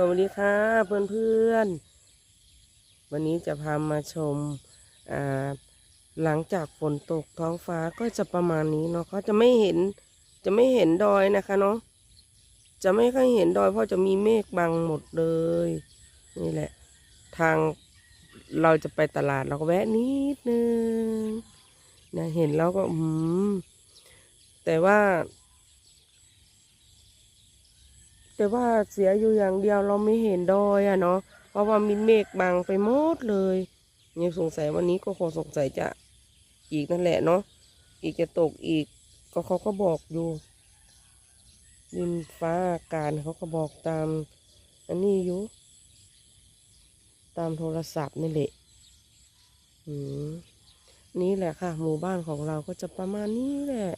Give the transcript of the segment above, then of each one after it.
สวัสดีค่ะเพื่อนๆวันนี้จะพามาชมหลังจากฝนตกท้องฟ้าก็จะประมาณนี้เนาะเขาจะไม่เห็นจะไม่เห็นดอยนะคะเนาะจะไม่ค่อยเห็นดอยเพราะจะมีเมฆบังหมดเลย นี่แหละ ทางเราจะไปตลาดเราก็แวะนิดนึงนะเห็นแล้วก็อืมแต่ว่า แต่ว่าเสียอยู่อย่างเดียวเราไม่เห็นดอยอะเนาะเพราะว่ามีเมฆบังไปหมดเลยยังสงสัยวันนี้ก็คงสงสัยจะอีกนั่นแหละเนาะอีกจะตกอีก ก็เขาก็บอกอยู่ดินฟ้าอากาศเขาก็บอกตาม อันนี้อยู่ตามโทรศัพท์นี่แหละอืมนี่แหละค่ะ หมู่บ้านของเราก็จะประมาณนี้แหละ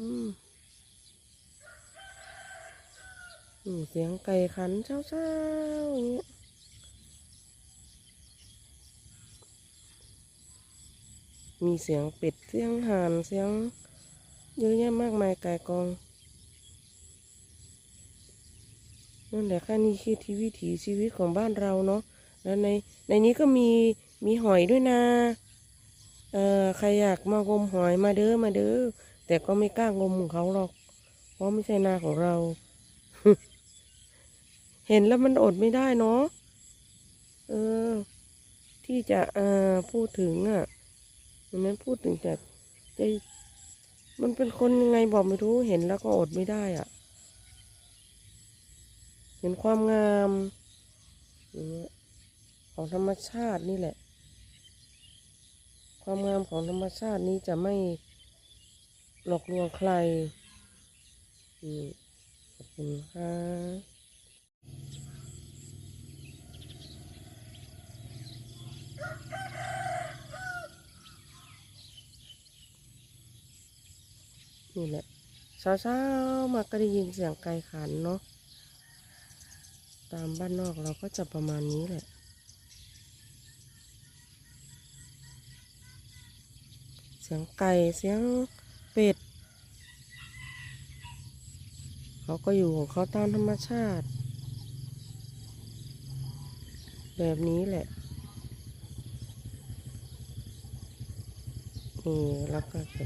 อืม เสียงไก่ขันเช้าๆอย่างเงี้ยมีเสียงเป็ดเสียงห่านเสียงเยอะแยะมากมายไก่กองนั่นแหละค่ะนี่คือทีวิถีชีวิตของบ้านเราเนาะแล้วในในนี้ก็มีมีหอยด้วยนะเอ่อใครอยากมางมหอยมาเด้อมาเด้อแต่ก็ไม่กล้างมของเขาหรอก เพราะไม่ใช่นาของเรา เห็นแล้วมันอดไม่ได้เนาะเออ ที่จะเอ่อพูดถึงอะมันนั้นพูดถึงแต่จะมันเป็นคนยังไงบอกไม่รู้เห็นแล้วก็อดไม่ได้อะ เห็นความงามอย่างเงี้ยของธรรมชาตินี่แหละ ความงามของธรรมชาตินี้จะไม่หลอกลวงใครอืมขอบคุณค่ะ นี่แหละเช้าๆมาก็ได้ยินเสียงไก่ขันเนาะตามบ้านนอกเราก็จะประมาณนี้แหละ เสียงไก่เสียงเป็ด เขาก็อยู่ของเขาตามธรรมชาติ แบบนี้แหละ นี่แล้วก็จะ